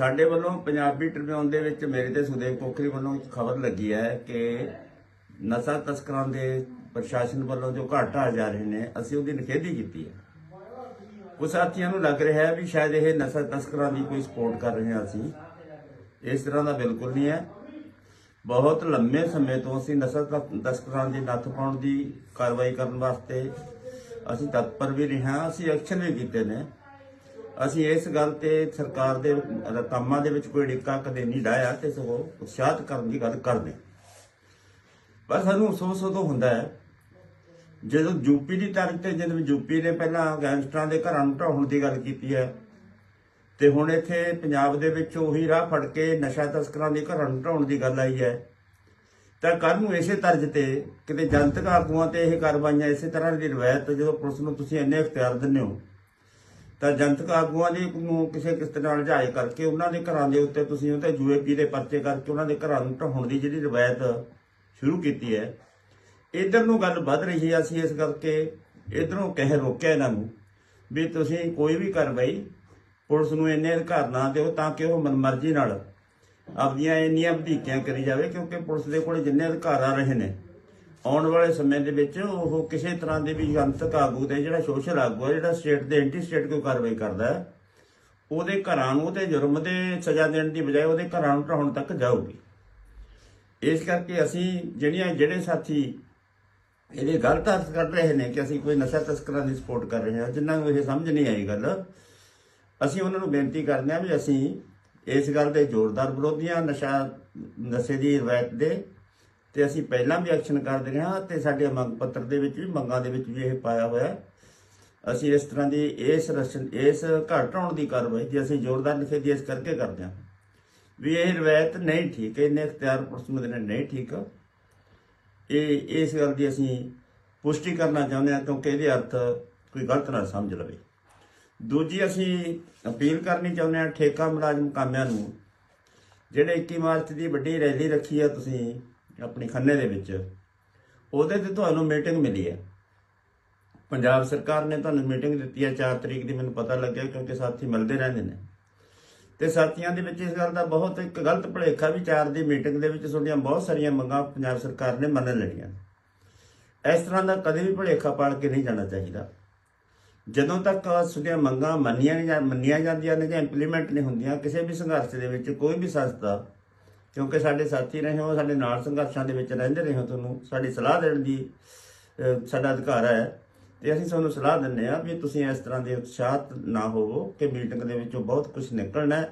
ਸਾਡੇ ਵੱਲੋਂ ਪੰਜਾਬੀ ਟ੍ਰਿਬਿਊਨ ਦੇ ਵਿੱਚ ਮੇਰੇ ਤੇ ਸੁਦੇਵ ਕੋਕਰੀ ਵੱਲੋਂ ਖਬਰ ਲੱਗੀ ਹੈ ਕਿ ਨਸ਼ਾ ਤਸਕਰਾਂ ਦੇ ਪ੍ਰਸ਼ਾਸਨ ਵੱਲੋਂ ਜੋ ਘਾਟਾ ਜਾ ਰਹੇ ਨੇ, ਅਸੀਂ ਉਹਦੀ ਨਿਖੇਧੀ ਕੀਤੀ ਹੈ। ਉਹ ਸਾਥੀਆਂ ਨੂੰ ਲੱਗ ਰਿਹਾ ਹੈ ਵੀ ਸ਼ਾਇਦ ਇਹ ਨਸ਼ਾ ਤਸਕਰਾਂ ਦੀ ਕੋਈ ਸਪੋਰਟ ਕਰ ਰਹੇ ਹਾਂ ਅਸੀਂ। ਇਸ ਤਰ੍ਹਾਂ ਦਾ ਬਿਲਕੁਲ ਨਹੀਂ ਹੈ। ਬਹੁਤ ਲੰਮੇ ਸਮੇਂ ਤੋਂ ਅਸੀਂ ਨਸ਼ਾ ਤਸਕਰਾਂ ਦੀ ਨੱਥ ਪਾਉਣ ਦੀ ਕਾਰਵਾਈ ਕਰਨ ਵਾਸਤੇ ਅਸੀਂ ਤਤਪਰ ਵੀ ਰਹੇ ਹਾਂ, ਅਸੀਂ ਐਕਸ਼ਨ ਵੀ ਕੀਤੇ ਨੇ। ਅਸੀਂ ਇਸ ਗੱਲ ਤੇ ਸਰਕਾਰ ਦੇ ਕੰਮਾਂ ਦੇ ਵਿੱਚ ਕੋਈ ਡਿੱਕਾ ਕਦੇ ਨਹੀਂ ਡਾਇਆ ਤੇ ਸਗੋਂ ਉਤਸ਼ਾਹਤ ਕਰਨ ਦੀ ਗੱਲ ਕਰਦੇ ਪਰ ਸਾਨੂੰ ਅਫਸੋਸ ਉਦੋਂ ਹੁੰਦਾ ਹੈ ਜਦੋਂ ਯੂਪੀ ਦੀ ਤਰ੍ਹਾਂ ਤੇ ਜਦੋਂ ਯੂਪੀ ਨੇ ਪਹਿਲਾਂ ਗੈਂਗਸਟਰਾਂ ਦੇ ਘਰਾਂ ਨੂੰ ਢਾਉਣ ਦੀ ਗੱਲ ਕੀਤੀ ਹੈ ਤੇ ਹੁਣ ਇੱਥੇ ਪੰਜਾਬ ਦੇ ਵਿੱਚ ਉਹੀ ਰਾਹ ਫੜ ਕੇ ਨਸ਼ਾ ਤਸਕਰਾਂ ਦੇ ਘਰਾਂ ਨੂੰ ਢਾਉਣ ਦੀ ਗੱਲ ਆਈ ਹੈ, ਤਾਂ ਕੱਲ ਨੂੰ ਇਸੇ ਤਰਜ਼ ਤੇ ਕਿਤੇ ਜਨਤਕ ਆਗੂਆਂ ਤੇ ਇਹ ਕਾਰਵਾਈਆਂ ਇਸੇ ਤਰ੍ਹਾਂ ਦੀ ਰਵਾਇਤ ਜਦੋਂ ਪੁਲਿਸ ਨੂੰ ਤੁਸੀਂ ਇੰਨੇ ਇਖਤਿਆਰ ਦਿੰਦੇ ਹੋ ਤਾਂ ਜਨਤਕ ਆਗੂਆਂ ਦੀ ਨੂੰ ਕਿਸੇ ਕਿਸ ਨਾਲ ਜਾਇ ਕਰਕੇ ਉਹਨਾਂ ਦੇ ਘਰਾਂ ਦੇ ਉੱਤੇ ਤੁਸੀਂ ਉਹਤੇ ਯੂਏਪੀ ਦੇ ਪਰਚੇ ਕਰਕੇ ਉਹਨਾਂ ਦੇ ਘਰਾਂ ਨੂੰ ਢਾਉਣ ਦੀ ਜਿਹੜੀ ਰਵਾਇਤ ਸ਼ੁਰੂ ਕੀਤੀ ਹੈ। ਇਧਰ ਨੂੰ ਗੱਲ ਵੱਧ ਰਹੀ ਹੈ ਅਸੀਂ ਇਸ ਕਰਕੇ ਇਧਰੋਂ ਕਹਿ ਰੋਕਿਆ ਇਹਨਾਂ ਨੂੰ ਵੀ ਤੁਸੀਂ ਕੋਈ ਵੀ ਕਾਰਵਾਈ ਪੁਲਿਸ ਨੂੰ ਇੰਨੇ ਅਧਿਕਾਰ ਨਾ ਦਿਓ ਤਾਂ ਕਿ ਉਹ ਮਨਮਰਜ਼ੀ ਨਾਲ ਆਪਦੀਆਂ ਇੰਨੀਆਂ ਵਧੀਕੀਆਂ ਕਰੀ ਜਾਵੇ ਕਿਉਂਕਿ ਪੁਲਿਸ ਦੇ ਕੋਲ ਜਿੰਨੇ ਅਧਿਕਾਰ ਆ ਰਹੇ ਨੇ ਆਉਣ ਵਾਲੇ ਸਮੇਂ ਦੇ ਵਿੱਚ ਉਹ ਕਿਸੇ ਤਰ੍ਹਾਂ ਦੇ ਵੀ ਜਨਤਕ ਆਗੂ ਤੇ ਜਿਹੜਾ ਸੋਸ਼ਲ ਆਗੂ ਹੈ ਜਿਹੜਾ ਸਟੇਟ ਦੇ ਐਂਟੀ ਸਟੇਟ ਕੋਈ ਕਾਰਵਾਈ ਕਰਦਾ ਹੈ, ਉਹਦੇ ਘਰਾਂ ਨੂੰ ਤੇ ਜੁਰਮ ਦੇ ਸਜ਼ਾ ਦੇਣ ਦੀ ਬਜਾਏ ਉਹਦੇ ਘਰਾਂ ਨੂੰ ਢਾਉਣ ਤੱਕ ਜਾਊਗੀ। ਇਸ ਕਰਕੇ ਅਸੀਂ ਜਿਹੜੀਆਂ, ਜਿਹੜੇ ਸਾਥੀ ਇਹਦੇ ਗਲਤ ਅਰਥ ਕੱਢ ਰਹੇ ਨੇ ਕਿ ਅਸੀਂ ਕੋਈ ਨਸ਼ਾ ਤਸਕਰਾਂ ਦੀ ਸਪੋਰਟ ਕਰ ਰਹੇ ਹਾਂ ਜਿਨ੍ਹਾਂ ਨੂੰ ਇਹ ਸਮਝ ਨਹੀਂ ਆਈ ਗੱਲ, ਅਸੀਂ ਉਹਨਾਂ ਨੂੰ ਬੇਨਤੀ ਕਰਦੇ ਹਾਂ ਵੀ ਅਸੀਂ ਇਸ ਗੱਲ ਦੇ ਜ਼ੋਰਦਾਰ ਵਿਰੋਧੀਆਂ, ਨਸ਼ਾ, ਨਸ਼ੇ ਦੀ ਰਵਾਇਤ ਦੇ ਤੇ ਅਸੀਂ ਪਹਿਲਾਂ ਵੀ ਐਕਸ਼ਨ ਕਰਦੇ ਰਹੇ ਹਾਂ ਤੇ ਸਾਡੇ ਮੰਗ ਪੱਤਰ ਦੇ ਵਿੱਚ ਵੀ, ਮੰਗਾਂ ਦੇ ਵਿੱਚ ਵੀ ਇਹ ਪਾਇਆ ਹੋਇਆ ਅਸੀਂ ਇਸ ਤਰ੍ਹਾਂ ਦੀ ਇਸ ਰਸਨ, ਇਸ ਘਟਾਉਣ ਦੀ ਕਾਰਵਾਈ ਜੇ ਅਸੀਂ ਜ਼ੋਰਦਾਰ ਨਿਖੇਧੀ ਇਸ ਕਰਕੇ ਕਰਦੇ ਹਾਂ ਵੀ ਇਹ ਰਵਾਇਤ ਨਹੀਂ ਠੀਕ, ਇਹਨੇ ਇਖਤਿਆਰ ਪੁਲਿਸ ਨੂੰ ਦੇਣਾ ਨਹੀਂ ਠੀਕ। ਇਹ, ਇਸ ਗੱਲ ਦੀ ਅਸੀਂ ਪੁਸ਼ਟੀ ਕਰਨਾ ਚਾਹੁੰਦੇ ਹਾਂ ਕਿਉਂਕਿ ਇਹਦੇ ਅਰਥ ਕੋਈ ਗਲਤ ਨਾ ਸਮਝ ਲਵੇ। ਦੂਜੀ ਅਸੀਂ ਅਪੀਲ ਕਰਨੀ ਚਾਹੁੰਦੇ ਹਾਂ ਠੇਕਾ ਮੁਲਾਜ਼ਮ ਕਾਮਿਆਂ ਨੂੰ, ਜਿਹੜੇ 21 ਮਾਰਚ ਦੀ ਵੱਡੀ ਰੈਲੀ ਰੱਖੀ ਹੈ ਤੁਸੀਂ ਆਪਣੀ ਖੰਨੇ ਦੇ ਵਿੱਚ। ਉਹਦੇ ਤੇ ਤੁਹਾਨੂੰ ਮੀਟਿੰਗ ਮਿਲੀ ਹੈ। ਪੰਜਾਬ ਸਰਕਾਰ ਨੇ ਤੁਹਾਨੂੰ ਮੀਟਿੰਗ ਦਿੱਤੀ ਹੈ 4 ਤਰੀਕ ਦੀ, ਮੈਨੂੰ ਪਤਾ ਲੱਗਿਆ ਕਿਉਂਕਿ ਸਾਥੀ ਮਿਲਦੇ ਰਹਿੰਦੇ ਨੇ। ਤੇ ਸਾਥੀਆਂ ਦੇ ਵਿੱਚ ਇਸ ਗੱਲ ਦਾ ਬਹੁਤ ਇੱਕ ਗਲਤ ਭੁਲੇਖਾ ਵੀ 4 ਦੀ ਮੀਟਿੰਗ ਦੇ ਵਿੱਚ ਤੁਹਾਡੀਆਂ ਬਹੁਤ ਸਾਰੀਆਂ ਮੰਗਾਂ ਪੰਜਾਬ ਸਰਕਾਰ ਨੇ ਮੰਨ ਲੈਣੀਆਂ। ਇਸ ਤਰ੍ਹਾਂ ਦਾ ਕਦੇ ਵੀ ਭੁਲੇਖਾ ਪਾਲ ਕੇ ਨਹੀਂ ਜਾਣਾ ਚਾਹੀਦਾ। ਜਦੋਂ ਤੱਕ ਤੁਹਾਡੀਆਂ ਮੰਗਾਂ ਮੰਨੀਆਂ ਨਹੀਂ ਜਾਂ ਮੰਨੀਆਂ ਜਾਂਦੀਆਂ ਨੇ ਜਾਂ ਇੰਪਲੀਮੈਂਟ ਨਹੀਂ ਹੁੰਦੀਆਂ, ਕਿਸੇ ਵੀ ਸੰਘਰਸ਼ ਦੇ ਵਿੱਚ ਕੋਈ ਵੀ ਸੰਸਥਾ ਕਿਉਂਕਿ ਸਾਡੇ ਸਾਥੀ ਰਹੇ ਹੋ, ਸਾਡੇ ਨਾਲ ਸੰਘਰਸ਼ਾਂ ਦੇ ਵਿੱਚ ਰਹਿੰਦੇ ਰਹੇ ਹੋ ਤੁਹਾਨੂੰ, ਸਾਡੀ ਸਲਾਹ ਦੇਣ ਦੀ ਸਾਡਾ ਅਧਿਕਾਰ ਹੈ। ਤੇ ਅਸੀਂ ਤੁਹਾਨੂੰ ਸਲਾਹ ਦਿੰਦੇ ਆ ਵੀ ਤੁਸੀਂ ਇਸ ਤਰ੍ਹਾਂ ਦੇ ਉਤਸ਼ਾਹਤ ਨਾ ਹੋਵੋ ਕਿ ਮੀਟਿੰਗ ਦੇ ਵਿੱਚੋਂ ਬਹੁਤ ਕੁਝ ਨਿਕਲਣਾ